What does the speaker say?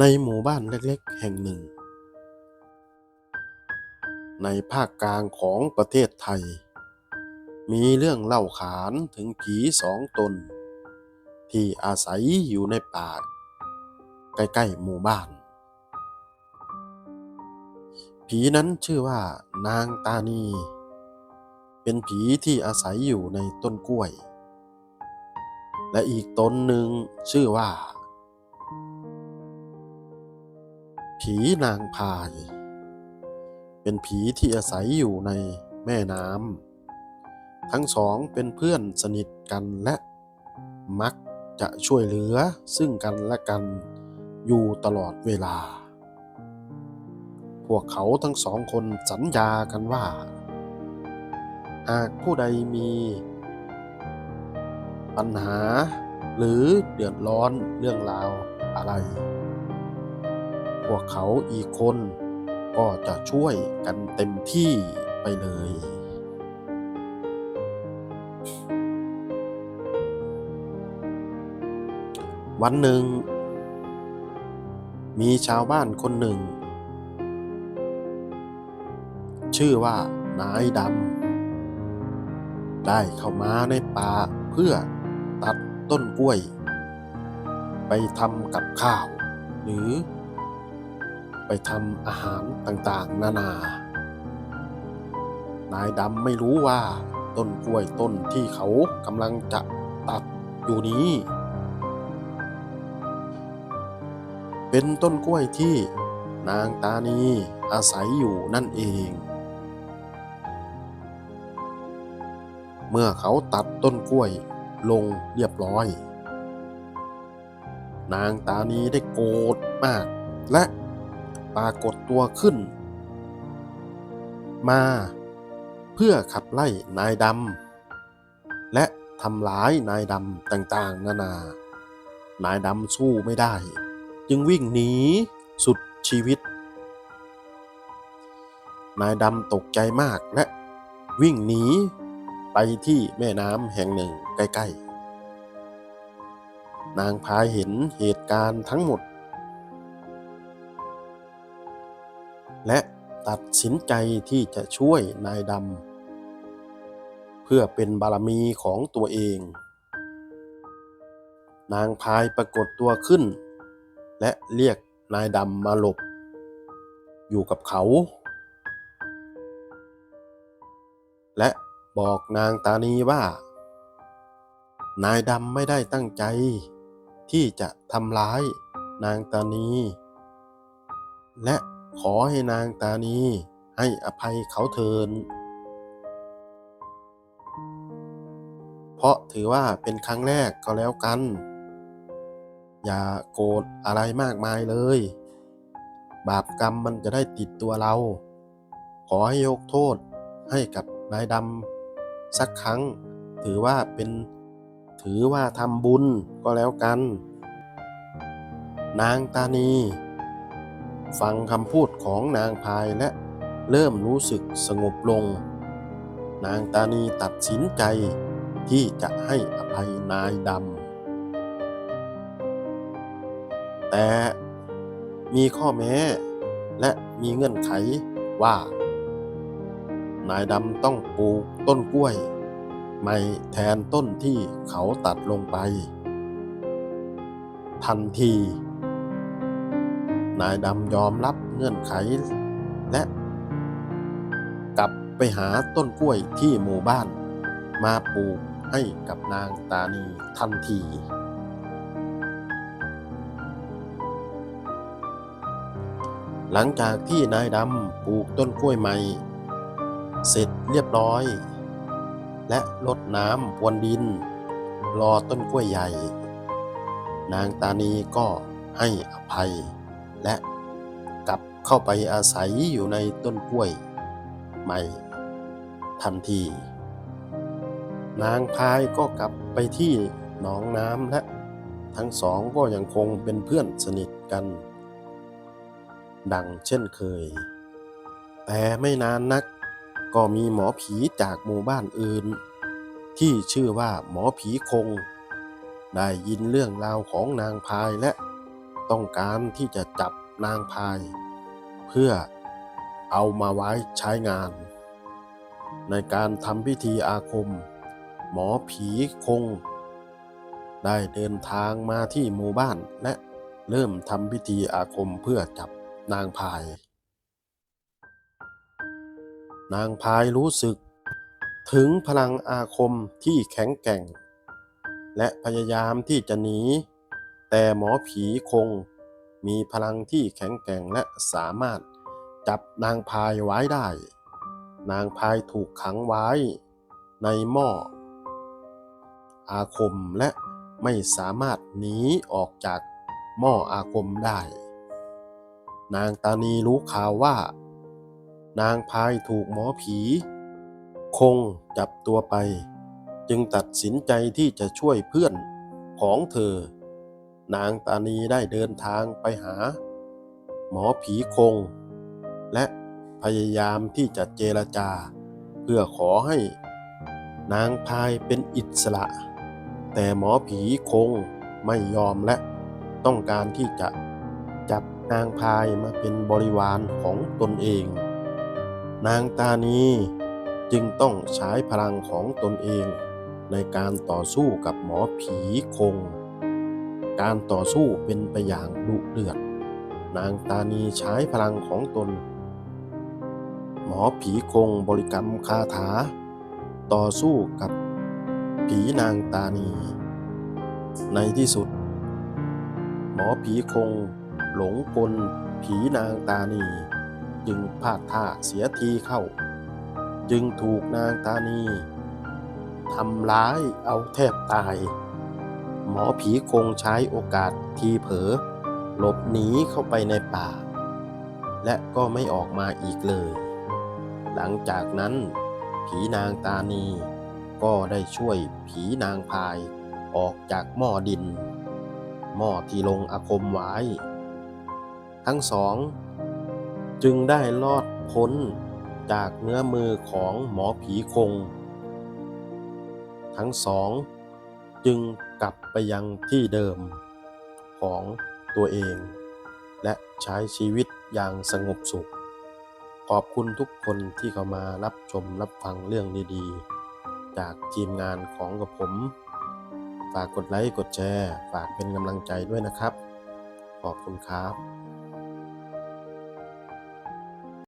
ในหมู่บ้านเล็กๆ แห่งหนึ่ง ในภาคกลางของประเทศไทย มีเรื่องเล่าขานถึงผีสองตน ที่อาศัยอยู่ในป่า ใกล้ๆหมู่บ้าน ผีนั้นชื่อว่านางตานี เป็นผีที่อาศัยอยู่ในต้นกล้วย และอีกตนหนึ่งชื่อว่า ผีนางพาย เป็นผีที่อาศัยอยู่ในแม่น้ำทั้งสองเป็นเพื่อนสนิทกันและมักจะช่วยเหลือซึ่งกันและกันอยู่ตลอดเวลา พวกเขาทั้งสองคนสัญญากันว่า หากผู้ใดมีปัญหาหรือเดือดร้อนเรื่องราวอะไร พวกเขาอีกคนก็จะช่วยกันเต็มที่ไปเลย วันหนึ่ง มีชาวบ้านคนหนึ่ง ชื่อว่านายดำได้เข้ามาในป่าเพื่อตัดต้นกล้วย ไปทำกับข้าว หรือ ไปทำอาหารต่างๆ นานา นายดำไม่รู้ว่าต้นกล้วยต้นที่เขากำลังจะตัดอยู่นี้ เป็นต้นกล้วยที่นางตานีอาศัยอยู่นั่นเอง เมื่อเขาตัดต้นกล้วยลงเรียบร้อย นางตานีได้โกรธมากและ ปรากฏตัวขึ้น มา เพื่อขับไล่นายดำและทำร้ายนายดำต่างๆ นานา นายดำสู้ไม่ได้ จึงวิ่งหนีสุดชีวิต นายดำตกใจมากและวิ่งหนีไปที่แม่น้ำแห่งหนึ่งใกล้ ๆ นางพายเห็นเหตุการณ์ทั้งหมด และตัดสินใจที่จะช่วยนายดำเพื่อเป็นบารมีของตัวเอง นางพายปรากฏตัวขึ้น และเรียกนายดำมาหลบ อยู่กับเขา และบอกนางตานีว่า นายดำไม่ได้ตั้งใจ ที่จะทำร้ายนางตานี และ ขอให้นางตานีให้อภัยเขาเถิน เพราะถือว่าเป็นครั้งแรกก็แล้วกัน อย่าโกรธอะไรมากมายเลย บาปกรรมมันจะได้ติดตัวเรา ขอให้ยกโทษให้กับนายดำสักครั้ง ถือว่าเป็นถือว่าทำบุญก็แล้วกัน นางตานี ฟังคำพูดของนางพายและเริ่มรู้สึกสงบลง นางตานีตัดสินใจที่จะให้อภัยนายดำ แต่มีข้อแม้และมีเงื่อนไขว่า นายดำต้องปลูกต้นกล้วยใหม่แทนต้นที่เขาตัดลงไป ทันที นายดำยอมรับเงื่อนไข และ กลับไปหาต้นกล้วยที่หมู่บ้าน มาปลูกให้กับนางตานีทันทีหลังจากที่นายดำปลูกต้นกล้วยใหม่ เสร็จเรียบร้อย และรดน้ำพรวนดิน รอต้นกล้วยใหญ่ นางตานีก็ให้อภัย และกลับเข้าไปอาศัยอยู่ในต้นกล้วยใหม่ทันที นางพายก็กลับไปที่หนองน้ำและทั้งสองก็ยังคงเป็นเพื่อนสนิทกัน ดังเช่นเคย แต่ไม่นานนักก็มีหมอผีจากหมู่บ้านอื่น ที่ชื่อว่าหมอผีคง ได้ยินเรื่องราวของนางพายและ ต้องการที่จะจับนางพาย เพื่อเอามาไว้ใช้งาน ในการทำพิธีอาคม หมอผีคง ได้เดินทางมาที่หมู่บ้านและเริ่มทำพิธีอาคมเพื่อจับนางพาย นางพายรู้สึกถึงพลังอาคมที่แข็งแกร่ง และพยายามที่จะหนี แต่หมอผีคงมีพลังที่แข็งแกร่งและสามารถจับนางพายไว้ได้ นางพายถูกขังไว้ในหม้ออาคมและไม่สามารถหนีออกจากหม้ออาคมได้ นางตานีรู้ข่าวว่า นางพายถูกหมอผี คงจับตัวไป จึงตัดสินใจที่จะช่วยเพื่อนของเธอ นางตานีได้เดินทางไปหา หมอผีคง และพยายามที่จะเจรจา เพื่อขอให้นางพายเป็นอิสระ แต่หมอผีคงไม่ยอมและต้องการที่จะจับนางพายมาเป็นบริวารของตนเอง นางตานีจึงต้องใช้พลังของตนเองในการต่อสู้กับหมอผีคง การต่อสู้เป็นไปอย่างดุเดือด นางตานีใช้พลังของตน หมอผีคงบริกรรมคาถา ต่อสู้กับผีนางตานี ในที่สุด หมอผีคงหลงกลผีนางตานี จึงพลาดท่าเสียทีเข้า จึงถูกนางตานีทำร้ายเอาแทบตาย หมอผีคงใช้โอกาสทีเผลอหลบหนีเข้าไปในป่า และก็ไม่ออกมาอีกเลย หลังจากนั้นผีนางตานีก็ได้ช่วยผีนางพายออกจากหม้อดิน หม้อที่ลงอาคมไว้ ทั้งสอง จึงได้รอดพ้นจากเนื้อมือของหมอผีคง ทั้งสอง จึง กลับไปยังที่เดิมของตัวเอง และใช้ชีวิตอย่างสงบสุข ขอบคุณทุกคนที่เข้ามารับชมรับฟังเรื่องดีๆ จากทีมงานของกับผม ฝากกดไลค์กดแชร์ ฝากเป็นกำลังใจด้วยนะครับ ขอบคุณครับ